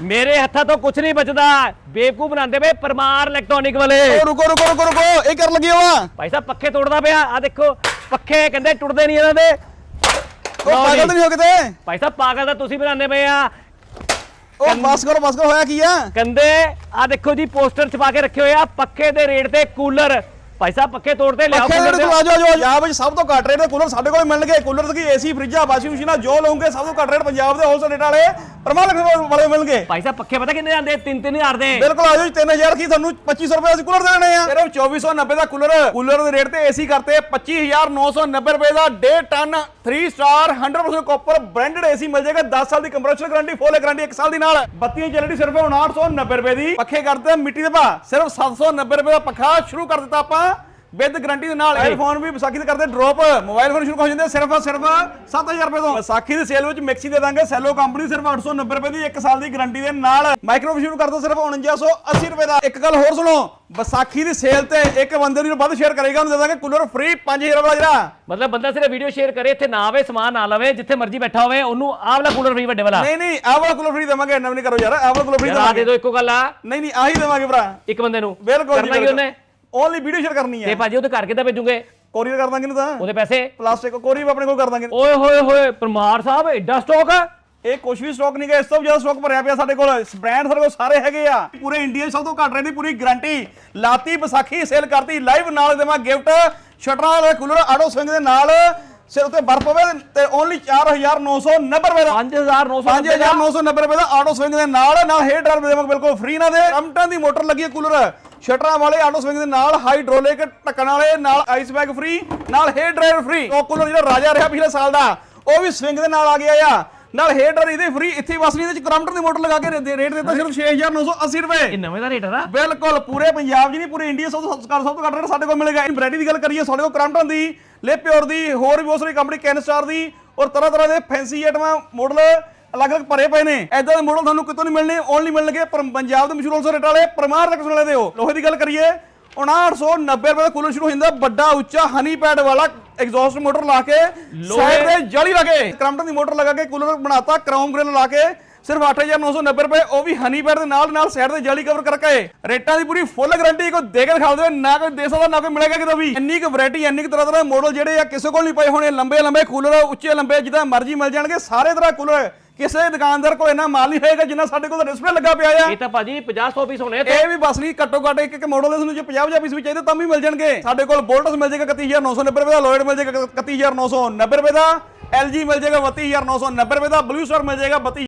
ਮੇਰੇ ਹੱਥਾਂ ਤੋਂ ਕੁਝ ਨਹੀਂ ਬਚਦਾ। ਬੇਵਕੂਫ ਬਣਾਉਂਦੇ ਵੇ ਪਰਮਾਰ ਇਲੈਕਟ੍ਰੋਨਿਕ ਵਾਲੇ। ਓ ਰੁਕੋ ਰੁਕੋ ਰੁਕੋ ਰੁਕੋ ਇਹ ਕਰ ਲੱਗੇ ਵਾ ਭਾਈ ਸਾਹਿਬ ਪੱਖੇ ਤੋੜਦਾ ਪਿਆ। ਆ ਦੇਖੋ ਪੱਖੇ ਕਹਿੰਦੇ ਟੁੱਟਦੇ ਨਹੀਂ ਇਹਨਾਂ ਦੇ। ਉਹ ਲਓ ਪਾਗਲ। ਤਾਂ ਨਹੀਂ ਹੋ ਕਿਤੇ? ਭਾਈ ਸਾਹਿਬ ਪਾਗਲ ਤਾਂ ਤੁਸੀਂ ਬਣਾਉਂਦੇ ਪਏ ਆ। ਉਹ ਬਸ ਕਰੋ ਬਸ ਕਰੋ ਹੋਇਆ ਕੀ ਆ? ਕਹਿੰਦੇ ਆ ਦੇਖੋ ਜੀ ਪੋਸਟਰ ਛਪਾ ਕੇ ਰੱਖੇ ਹੋਏ ਆ। ਪੱਖੇ ਦੇ ਰੇਟ ਤੇ ਕੂਲਰ। ਭਾਈ ਸਾਹਿਬ ਪੱਖੇ ਤੋੜਦੇ ਲਿਆਓ ਪੱਖੇ ਕੂਲਰ ਦੇ। ਆ ਜਾਓ ਆ ਜਾਓ ਵਿੱਚ ਸਭ ਤੋਂ ਘੱਟ ਰੇਟ ਦੇ ਕੂਲਰ ਸਾਡੇ ਕੋਲ ਮਿਲਣਗੇ। ਕੂਲਰ ਦੀ ਏਸੀ ਫ੍ਰਿਜਾਂ ਵਾਸ਼ਿੰਗ ਮਸ਼ੀਨਾਂ ਜੋ ਲਓਗੇ ਸਭ ਤੋਂ ਘੱਟ ਰੇਟ ਪੰਜਾਬ ਦੇ ਹੋਲਸੇਲ ਰੇਟ ਵਾਲੇ ਪਰਮਾਲ ਵਾਲੇ ਮਿਲਣਗੇ। ਭਾਈ ਸਾਹਿਬ ਪੱਖੇ ਪਤਾ ਕਿੰਨੇ ਜਾਂਦੇ 3-3000 ਦੇ। ਬਿਲਕੁਲ ਆ ਜਾਓ ਜੀ 3000 ਕੀ ਤੁਹਾਨੂੰ 2500 ਰੁਪਏ ਅਸੀਂ ਕੂਲਰ ਦੇ ਦੇਣੇ ਆ। ਸਿਰਫ 2490 ਦਾ ਕੂਲਰ। ਕੂਲਰ ਦੇ ਰੇਟ ਤੇ ਏਸੀ ਕਰਤੇ 25990 ਰੁਪਏ ਦਾ 1.5 ton 3 star 100% copper branded AC ਮਿਲ ਜਾਏਗਾ। 10 ਸਾਲ ਦੀ ਕੰਪਰੈਸ਼ਰ ਗਾਰੰਟੀ ਫੁੱਲ ਗਾਰੰਟੀ 1 ਸਾਲ ਦੀ ਨਾਲ। ਬੱਤੀਆਂ ਚੱਲਣੀ ਸਿਰਫ 5990 ਰੁਪਏ ਦੀ। ਪੱਖੇ ਕਰਦੇ ਮਿੱਟੀ ਦੇ ਭਾ ਸਿਰਫ 790 ਰੁਪਏ ਦਾ ਪੱਖਾ ਸ਼ੁਰੂ ਕਰ ਦਿੱਤਾ ਆਪਾਂ। ਵਿਦ ਗਾਰੰਟੀ ਦੇ ਨਾਲ ਮੋਬਾਈਲ ਫੋਨ ਵੀ ਵਿਸਾਖੀ ਤੇ ਕਰਦੇ ਡ੍ਰੌਪ ਮੋਬਾਈਲ ਫੋਨ ਸ਼ੁਰੂ ਹੋ ਜਾਂਦੇ ਸਿਰਫ ਸਿਰਫ 7000 ਰੁਪਏ ਤੋਂ। ਵਿਸਾਖੀ ਦੀ ਸੇਲ ਵਿੱਚ ਮਿਕਸੀ ਦੇ ਦਾਂਗੇ। ਸੈਲੋ ਕੰਪਨੀ ਸਿਰਫ 890 ਰੁਪਏ ਦੀ 1 ਸਾਲ ਦੀ ਗਾਰੰਟੀ ਦੇ ਨਾਲ। ਮਾਈਕ੍ਰੋਵੇਵ ਸ਼ੁਰੂ ਕਰ ਦੋ ਸਿਰਫ 4980 ਰੁਪਏ ਦਾ। ਇੱਕ ਗੱਲ ਹੋਰ ਸੁਣੋ ਵਿਸਾਖੀ ਦੀ ਸੇਲ ਤੇ ਇੱਕ ਬੰਦੇ ਨੂੰ ਵੱਧ ਸ਼ੇਅਰ ਕਰੇਗਾ ਉਹਨੂੰ ਦੇ ਦਾਂਗੇ ਕੂਲਰ ਫ੍ਰੀ 5000 ਵਾਲਾ ਜਿਹੜਾ। ਮਤਲਬ ਬੰਦਾ ਸਿਰਫ ਵੀਡੀਓ ਸ਼ੇਅਰ ਕਰੇ ਇੱਥੇ ਨਾ ਆਵੇ ਸਮਾਨ ਨਾ ਲਵੇ ਜਿੱਥੇ ਮਰਜ਼ੀ ਬੈਠਾ ਹੋਵੇ ਉਹਨੂੰ ਆਹ ਵਾਲਾ ਕੂਲਰ ਫ੍ਰੀ ਵੱਡੇ ਵਾਲਾ। ਨਹੀਂ ਨਹੀਂ ਆਹ ਵਾਲਾ ਕੂਲਰ ਫ੍ਰੀ ਦੇਵਾਂਗੇ ਇੰਨਾ ਵੀ ਨਹੀਂ ਕਰੋ ਯਾਰ ਆਹ ਵਾਲਾ ਕੂਲਰ ਫ੍ਰੀ ਯਾਰ ਦੇ ਦਿਓ ਇੱਕੋ ਗੱਲ ਆ। ਨਹੀਂ ਨਹੀਂ ਆਹੀ ਦੇਵਾਂਗੇ ਭਰਾ। ਇੱਕ ਬੰਦੇ ਨੂੰ। ਬਿਲਕੁਲ ਕਰਨਾ ਕੀ ਉਹਨੇ? ਓਨਲੀ ਵੀਡੀਓ ਸ਼ੇਅਰ ਕਰਨੀ ਤੇ ਹੈ ਭਾਜੀ ਉਹਦੇ ਘਰ ਕਿੱਦਾਂ ਭੇਜੂਗੇ। ਕੋਰੀਅਰ ਕਰ ਦਾਂਗੇ ਨਾ ਤਾਂ। ਉਹਦੇ ਪੈਸੇ। ਪਲਾਸਟਿਕ ਕੋਰੀਅਰ ਆਪਣੇ ਕੋਲ ਕਰ ਦਾਂਗੇ। ਓਏ ਹੋਏ ਹੋਏ ਪਰਮਾਰ ਸਾਹਿਬ ਐਡਾ ਸਟਾਕ ਆ? ਇਹ ਕੁਝ ਵੀ ਸਟਾਕ ਨਹੀਂ ਗਾ ਇਸ ਤੋਂ ਜ਼ਿਆਦਾ ਸਟਾਕ ਭਰਿਆ ਪਿਆ ਸਾਡੇ ਕੋਲ। ਬ੍ਰਾਂਡ ਸਾਡੇ ਕੋਲ ਸਾਰੇ ਹੈਗੇ ਆ। ਪੂਰੇ ਇੰਡੀਆ 'ਚ ਸਭ ਤੋਂ ਘੱਟ ਰੇਟ ਦੀ ਪੂਰੀ ਗਾਰੰਟੀ ਲਾਤੀ ਵਿਸਾਖੀ ਸੇਲ ਕਰਤੀ ਲਾਈਵ ਨਾਲ ਦੇਵਾਂ ਗਿਫਟ ਸ਼ਟਰਾਂ ਵਾਲੇ ਕੂਲਰ ਆਟੋ ਸਵਿੰਗ ਦੇ ਨਾਲ। ਸਿਰ ਉੱਤੇ ਬਰਫ ਪਵੇ ਤੇ ਓਨਲੀ 4990 ਰੁਪਏ ਦਾ। 5990 5990 ਰੁਪਏ ਦਾ ਆਟੋ ਸਵਿੰਗ ਦੇ ਨਾਲ। ਨਾਲ ਹੇਅਰ ਡਰਾਇਰ ਦੇਵਾਂਗੇ ਬਿਲਕੁਲ ਫ੍ਰੀ ਨਾ ਦੇ। ਰਮਟਨ ਦੀ ਮੋਟਰ ਲੱਗੀ ਹੈ ਕੂਲਰ ਸ਼ਟਰਾਂ ਵਾਲੇ ਆਟੋ ਸਵਿੰਗ ਦੇ ਨਾਲ ਹਾਈਡ੍ਰੋਲਿਕ ਢੱਕਣ ਵਾਲੇ ਨਾਲ ਆਈਸ ਬੈਗ ਫ੍ਰੀ ਨਾਲ ਹੇਅਰ ਡਰਾਇਰ ਫ੍ਰੀ ਉਹ ਕੂਲਰ ਜਿਹੜਾ ਰਾਜਾ ਰਿਹਾ ਪਿਛਲੇ ਸਾਲ ਦਾ ਉਹ ਵੀ ਸਵਿੰਗ ਦੇ ਨਾਲ ਆ ਗਿਆ ਆ। ਨਾਲ ਹੇਅਰ ਡਰਾਇਰ ਇਹਦੇ ਫ੍ਰੀ ਇੱਥੇ ਵਸਣੀ ਇਹਦੇ ਚ ਕਰਮਟਨ ਦੀ ਮੋਟਰ ਲਗਾ ਕੇ ਰੇਟ ਦਿੱਤਾ ਸਿਰਫ 6980 ਰੁਪਏ। ਇਹ ਨਵੇਂ ਦਾ ਰੇਟ ਆ ਬਿਲਕੁਲ ਪੂਰੇ ਪੰਜਾਬ 'ਚ ਨਹੀਂ ਪੂਰੇ ਇੰਡੀਆ ਸਭ ਤੋਂ ਸਭ ਤੋਂ ਘੱਟ ਰੇਟ ਸਾਡੇ ਕੋਲ ਮਿਲੇਗਾ ਵੈਰਾਈਟੀ ਦੀ ਗੱਲ ਕਰੀਏ ਸਾਡੇ ਕੋਲ ਕ੍ਰਾਂਟਨ ਦੀ ਲਿਪਿਓਰ ਦੀ ਹੋਰ ਵੀ ਬਹੁਤ ਸਾਰੀ ਕੰਪਨੀ ਕੈਨਸਟਾਰ ਦੀ ਔਰ ਤਰ੍ਹਾਂ ਤਰ੍ਹਾਂ ਦੇ ਫੈਂਸੀ ਆਈਟਮਾਂ ਮਾਡਲ ਅਲੱਗ-ਅਲੱਗ ਭਰੇ ਪਏ ਨੇ। ਐਦਾਂ ਦੇ ਮਾਡਲ ਤੁਹਾਨੂੰ ਕਿਤੋਂ ਨਹੀਂ ਮਿਲਣੇ ਓਨਲੀ ਮਿਲਣਗੇ ਪਰ ਪੰਜਾਬ ਦੇ ਮਸ਼ਹੂਰ ਹੋਲਸੇਲ ਰੇਟ ਵਾਲੇ ਪਰਮਾਰ ਤੱਕ ਵਾਲੇ ਦੇ ਹੋ ਲੋਹੇ ਦੀ ਗੱਲ ਕਰੀਏ 5990 ਰੁਪਏ ਦਾ ਕੂਲਰ ਸ਼ੁਰੂ ਹੋ ਜਾਂਦਾ ਵੱਡਾ ਉੱਚਾ ਹਨੀ ਪੈਡ ਵਾਲਾ ਐਗਜ਼ੌਸਟ ਮੋਟਰ ਲਾ ਕੇ ਸਾਈਡ ਤੇ ਜਾਲੀ ਲਾ ਕੇ ਕ੍ਰਾਂਟਨ ਦੀ ਮੋਟਰ ਲਗਾ ਕੇ ਕੂਲਰ ਬਣਾਤਾ ਕ੍ਰੋਮ ਗ੍ਰਿਲ ਲਾ ਕੇ ਸਿਰਫ 8990 ਰੁਪਏ ਉਹ ਵੀ ਹਨੀ ਪੈਡ ਦੇ ਨਾਲ ਨਾਲ ਸਾਈਡ ਤੇ ਜਾਲੀ ਕਵਰ ਕਰਕੇ। ਰੇਟਾਂ ਦੀ ਪੂਰੀ ਫੁੱਲ ਗਾਰੰਟੀ ਕੋਈ ਦੇ ਕੇ ਦਿਖਾ ਦਿਓ ਨਾ ਕੋਈ ਦੇ ਸਕਦਾ ਨਾ ਕੋਈ ਮਿਲੇਗਾ ਕਿਤੋਂ ਵੀ। ਇੰਨੀ ਕੁ ਵੈਰਾਈਟੀ ਇੰਨੀ ਕੁ ਤਰ੍ਹਾਂ ਤਰ੍ਹਾਂ ਦੇ ਮਾਡਲ ਜਿਹੜੇ ਆ ਕਿਸੇ ਕੋਲ ਨਹੀਂ ਪਏ ਹੋਣੇ ਲੰਬੇ ਲੰਬੇ ਕੂਲਰ ਉੱਚੇ ਲੰਬੇ ਜਿੱਦਾਂ ਮਰਜ਼ੀ ਮਿਲ ਜਾਣਗੇ ਸਾਰੇ ਤਰ੍ਹਾਂ ਕੂਲਰ ਕਿਸੇ ਦੁਕਾਨਦਾਰ ਕੋਲ ਇੰਨਾ ਮਾਲ ਨਹੀਂ ਹੋਏਗਾ ਜਿੰਨਾ ਸਾਡੇ ਕੋਲ ਡਿਸਪਲੇ ਲੱਗਾ ਪਿਆ ਆ। ਇਹ ਤਾਂ ਭਾਜੀ 50 100 ਪੀਸ ਹੋਣੇ ਤੇ ਇਹ ਵੀ ਬਸ ਨਹੀਂ ਘੱਟੋ ਘੱਟ ਇੱਕ ਇੱਕ ਮਾਡਲ ਦੇ ਤੁਹਾਨੂੰ ਜੇ 50 50 ਪੀਸ ਵੀ ਚਾਹੀਦੇ ਤਾਂ ਵੀ ਮਿਲ ਜਾਣਗੇ। ਸਾਡੇ ਕੋਲ ਬੋਲਟਸ ਮਿਲ ਜਾਏਗਾ 31990 ਰੁਪਏ ਦਾ ਲੋਇਡ ਮਿਲ ਜਾਏਗਾ 31990 ਰੁਪਏ ਦਾ LG ਮਿਲ ਜਾਏਗਾ 32990 ਰੁਪਏ ਦਾ ਬਲੂ ਸਟਾਰ ਮਿਲ ਜਾਏਗਾ 32